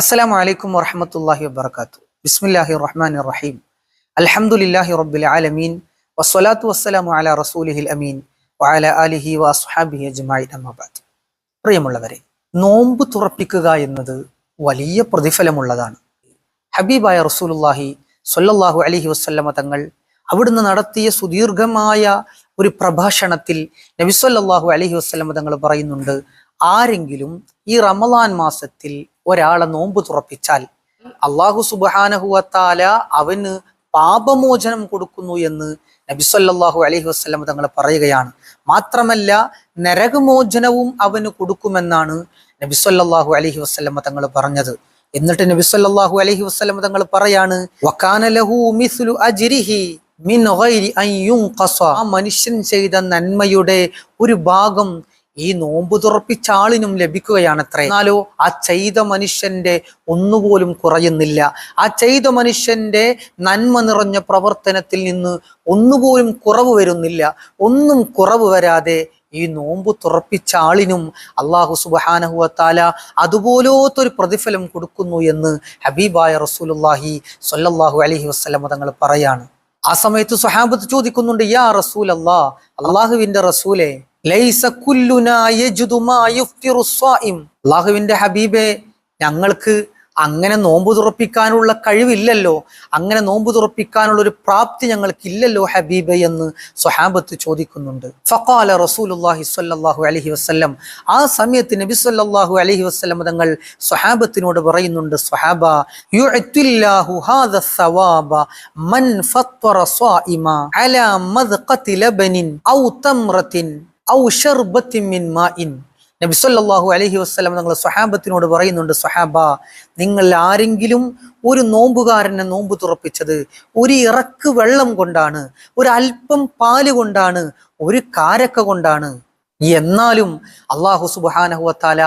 അസ്സലാമു അലൈക്കും വറഹമത്തല്ലാഹി വബർക്കാത്തു ബിസ്മില്ലാഹി റഹ്മാൻ റഹീം. അൽഹംദുലില്ലാഹി റബ്ബിൽ ആലമീൻ. വസ്സലാത്തു വസ്സലാമു അലാ റസൂലിഹിൽ അമീൻ. വഅല ആലിഹി വഅസ്ഹാബിഹി അജ്മഈൻ അമ്മാബാദ് പ്രിയമുള്ളവരെ നോമ്പ് തുറപ്പിക്കുക എന്നത് വലിയ പ്രതിഫലമുള്ളതാണ്. ഹബീബായ റസൂലുള്ളാഹി സ്വല്ലല്ലാഹു അലൈഹി വസല്ലമ തങ്ങൾ അവിടുന്ന് നടത്തിയ സുദീർഘമായ ഒരു പ്രഭാഷണത്തിൽ നബിസ്വല്ലാഹു അലഹി വസ്ലമ തങ്ങൾ പറയുന്നുണ്ട് ആരെങ്കിലും ഈ റമദാൻ മാസത്തിൽ ഒരാളെ നോമ്പ് തുറപ്പിച്ചാൽ അള്ളാഹു സുബാനഹുവത്താല അവന് പാപമോചനം കൊടുക്കുന്നു എന്ന് നബി അലഹി വസ്ലം തങ്ങൾ പറയുകയാണ്. മാത്രമല്ല നരകമോചനവും അവന് കൊടുക്കുമെന്നാണ് നബി അലഹി വസ്ലം തങ്ങൾ പറഞ്ഞത്. എന്നിട്ട് നബി അലഹി വസ്ലം തങ്ങൾ പറയാണ് ആ മനുഷ്യൻ ചെയ്ത നന്മയുടെ ഒരു ഭാഗം ഈ നോമ്പ് തുറപ്പിച്ച ആളിനും ലഭിക്കുകയാണത്രേ. എന്നാലോ ആ ചെയ്ത മനുഷ്യന്റെ ഒന്നുപോലും കുറയുന്നില്ല. ആ ചെയ്ത മനുഷ്യന്റെ നന്മ നിറഞ്ഞ പ്രവർത്തനത്തിൽ നിന്ന് ഒന്നുപോലും കുറവ് വരുന്നില്ല. ഒന്നും കുറവ് വരാതെ ഈ നോമ്പ് തുറപ്പിച്ച ആളിനും അള്ളാഹു സുബാനഹുവത്താല അതുപോലത്തൊരു പ്രതിഫലം കൊടുക്കുന്നു എന്ന് ഹബീബായ റസൂലുല്ലാഹി സൊല്ലാഹു അലഹി വസ്ലമ തങ്ങൾ പറയാണ്. ആ സമയത്ത് സുഹാബത്ത് ചോദിക്കുന്നുണ്ട് യാ റസൂൽ അള്ളാഹ് അള്ളാഹുവിന്റെ റസൂലെ അള്ളാഹുവിന്റെ ഹബീബെ ഞങ്ങൾക്ക് അങ്ങനെ നോമ്പ് തുറപ്പിക്കാനുള്ള കഴിവില്ലല്ലോ അങ്ങനെ നോമ്പ് തുറപ്പിക്കാനുള്ള ഒരു പ്രാപ്തി ഞങ്ങൾക്കില്ലല്ലോ ഹബീബെ എന്ന് സ്വഹാബത്ത് ചോദിക്കുന്നുണ്ട് ഫഖാല റസൂലുള്ളാഹി സ്വല്ലല്ലാഹു അലൈഹി വസല്ലം ആ സമയത്ത് നബി സ്വല്ലല്ലാഹു അലൈഹി വസല്ലം തങ്ങൾ സ്വഹാബത്തിനോട് പറയുന്നുണ്ട് സ്വഹാബ യുഅ്തില്ലാഹു നബി അലൈഹി വസ്ലം നിങ്ങൾ സ്വഹാബത്തിനോട് പറയുന്നുണ്ട് സ്വഹാബ നിങ്ങൾ ആരെങ്കിലും ഒരു നോമ്പുകാരനെ നോമ്പ് തുറപ്പിച്ചത് ഒരു ഇറക്ക് വെള്ളം കൊണ്ടാണ് ഒരു അല്പം പാൽ കൊണ്ടാണ് ഒരു കാരക്ക കൊണ്ടാണ് എന്നാലും അള്ളാഹു സുബാനഹുവത്താല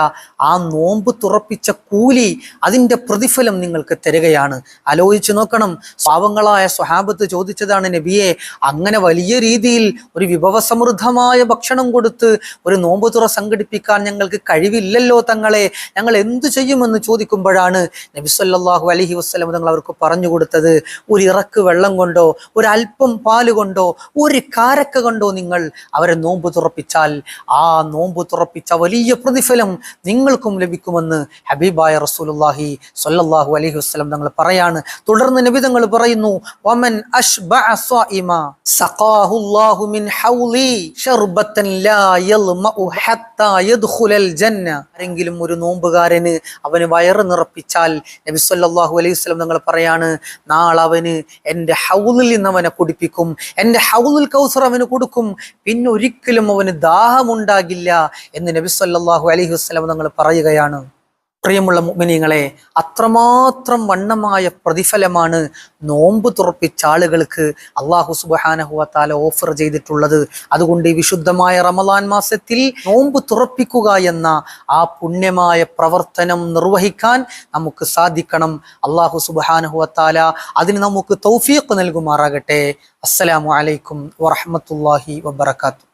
ആ നോമ്പ് തുറപ്പിച്ച കൂലി അതിന്റെ പ്രതിഫലം നിങ്ങൾക്ക് തരികയാണ്. ആലോചിച്ചു നോക്കണം. പാവങ്ങളായ സ്വഹാബത്ത് ചോദിച്ചതാണ് നബിയെ അങ്ങനെ വലിയ രീതിയിൽ ഒരു വിഭവസമൃദ്ധമായ ഭക്ഷണം കൊടുത്ത് ഒരു നോമ്പ് തുറ സംഘടിപ്പിക്കാൻ ഞങ്ങൾക്ക് കഴിവില്ലല്ലോ തങ്ങളെ. ഞങ്ങൾ എന്തു ചെയ്യുമെന്ന് ചോദിക്കുമ്പോഴാണ് നബി സല്ലല്ലാഹു അലൈഹി വസ്ലം തങ്ങൾ അവർക്ക് പറഞ്ഞു കൊടുത്തത്. ഒരു ഇറക്ക് വെള്ളം കൊണ്ടോ ഒരു അല്പം പാൽ കൊണ്ടോ ഒരു കാരക്ക കൊണ്ടോ നിങ്ങൾ അവരെ നോമ്പ് തുറപ്പിച്ചാൽ ആ നോമ്പ് തുറപ്പിച്ച വലിയ പ്രതിഫലം നിങ്ങൾക്കും ലഭിക്കുമെന്ന് ഹബീബായ റസൂലുള്ളാഹി സ്വല്ലല്ലാഹു അലൈഹി വസല്ലം തങ്ങൾ പറയാണ്. തുടർന്ന് നബി തങ്ങൾ പറയുന്നു വമൻ ആരെങ്കിലും ഒരു നോമ്പുകാരന് അവന് വയറ് നിറപ്പിച്ചാൽ നബി സ്വല്ലല്ലാഹു അലൈഹി വസല്ലം തങ്ങൾ പറയാണ് നാളെ അവന് എന്റെ ഹൗലിൽ നിന്ന് അവനെ കുടിപ്പിക്കും എന്റെ ഹൗലുൽ കൗസർ അവന് കൊടുക്കും പിന്നെ ഒരിക്കലും അവന് ദാഹമുണ്ടാകില്ല എന്ന് നബി സല്ലാഹു അലഹി വസ്ലം നിങ്ങൾ പറയുകയാണ്. പ്രിയമുള്ള മുഅ്മിനീങ്ങളെ അത്രമാത്രം വണ്ണമായ പ്രതിഫലമാണ് നോമ്പ് തുറപ്പിച്ച ആളുകൾക്ക് അള്ളാഹു സുബാനഹുവത്താല ഓഫർ ചെയ്തിട്ടുള്ളത്. അതുകൊണ്ട് ഈ വിശുദ്ധമായ റമദാൻ മാസത്തിൽ നോമ്പ് തുറപ്പിക്കുക എന്ന ആ പുണ്യമായ പ്രവർത്തനം നിർവഹിക്കാൻ നമുക്ക് സാധിക്കണം. അള്ളാഹു സുബാനഹുവത്താല അതിന് നമുക്ക് തൗഫീഖ് നൽകുമാറാകട്ടെ. അസ്സലാമു അലൈക്കും വറഹമത്തല്ലാഹി വബർക്കാത്തു